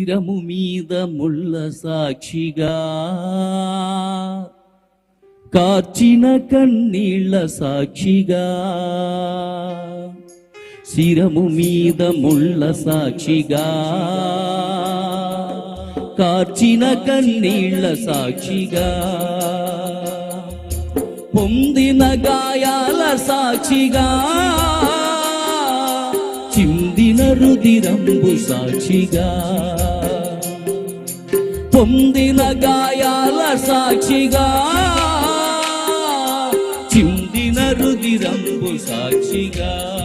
శరీరము మీద ముళ్ళ సాక్షిగా. కార్చిన కన్నీళ్ళ సాక్షిగా. శిరము మీద ముళ్ళ సాక్షిగా. కార్చిన కన్నీళ్ళ సాక్షిగా. పొందిన గాయాల సాక్షిగా. చిందిన రుదిరంబు సాక్షిగా. పొందిన గాయాల సాక్షిగా. చిందిన రుదిరంబు సాక్షిగా.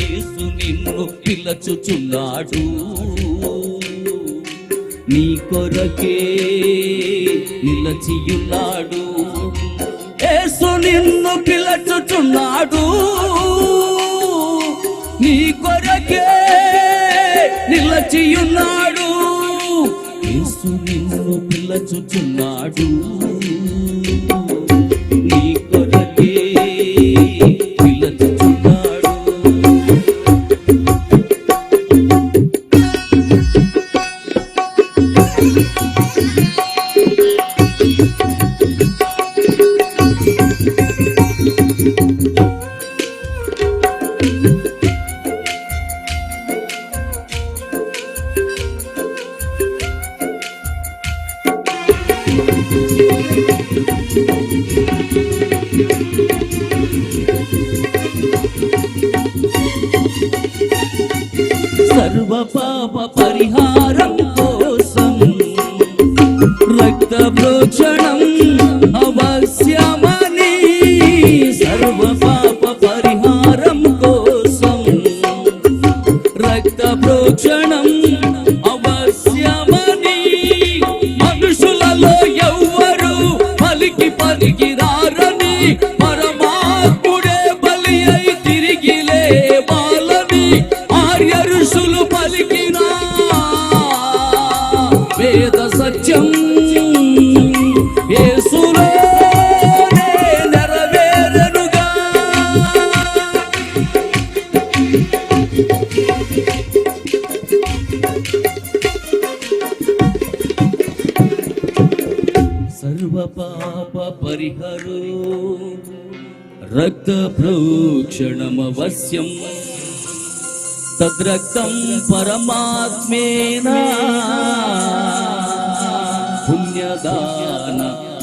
ఏసు నిన్ను పిలచుచున్నాడు. నీ కొరకే నిలచియున్నాడు. ఏసు నిన్ను పిలచుచున్నాడు. నిలచియున్నాడు యేసు నిన్ను ಸರ್ವ ಪಾಪ ಪರಿಹಾರ సత్యం యేసులోనే నెరవేరనుగా. సర్వ పాప పరిహరో రక్త ప్రోక్షణమవశ్యం. తద్రక్తం పరమాత్మేన? పుణ్యదాన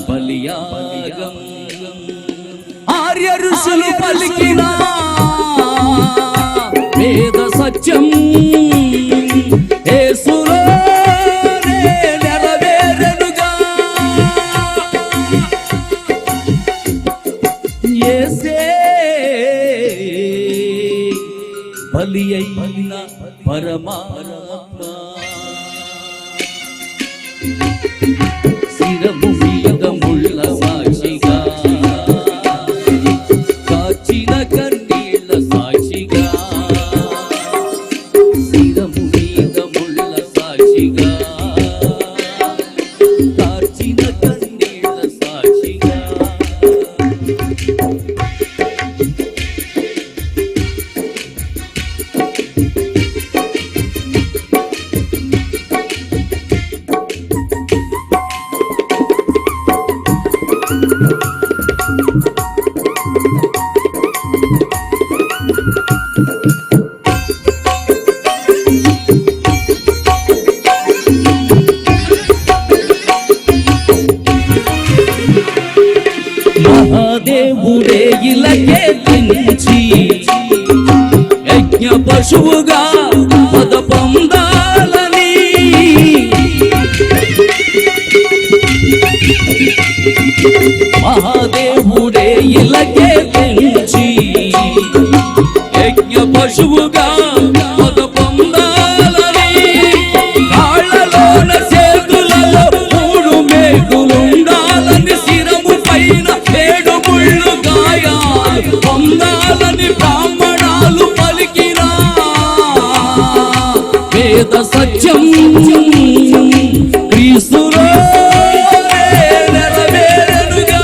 బలియాగం. ఆర్య ఋషులు పలికిన వేద సత్యం యేసులోనే నెరవేరనుగా. యేసే బలి అయిన పరమాత్మ. శిరము దేవుడే ఇలకే పెంచి యజ్ఞ పశువుగా పద పొందాలని. మహాదేవుడే ఇలకే పెంచి యజ్ఞ పశువుగా వేద సత్యం. క్రీస్తులో నెరవేరుగా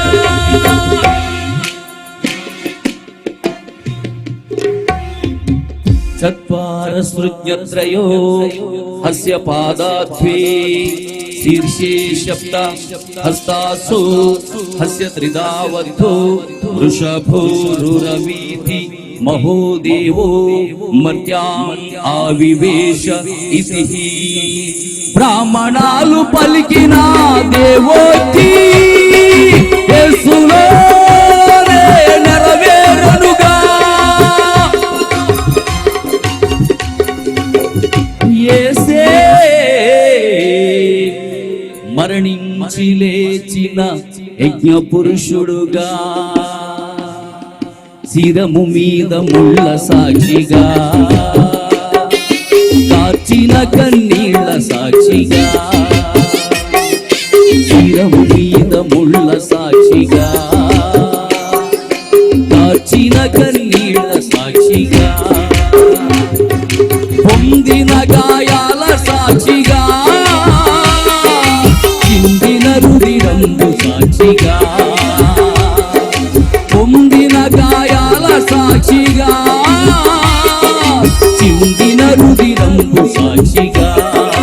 సృజ్ఞత్రయో హస్య పాదాద్వే శీర్షే శబ్ద హస్తాసు హస్య త్రిదావద్ధో వృషభోరురవీతి మహోదేవో మర్త్యాం ఆవివేశ ఇతి బ్రాహ్మణాలు పలికిన దేవోతి యేసులోనే నెరవేరునుగా. మరణించి లేచిన యజ్ఞ పురుషుడుగా శిరము మీద ముళ్ళ సాక్షిగా కాచిన కన్నీళ్ళ సాక్షిగా శిరము మీద ముళ్ళ సాక్షిగా కాచిన కన్నీళ్ళ సాక్షిగా పొందిన గాయాల సాక్షిగా చిందిన రుదిరంబు సాక్షిగా రుదిరంబు సాక్షిగా యేసు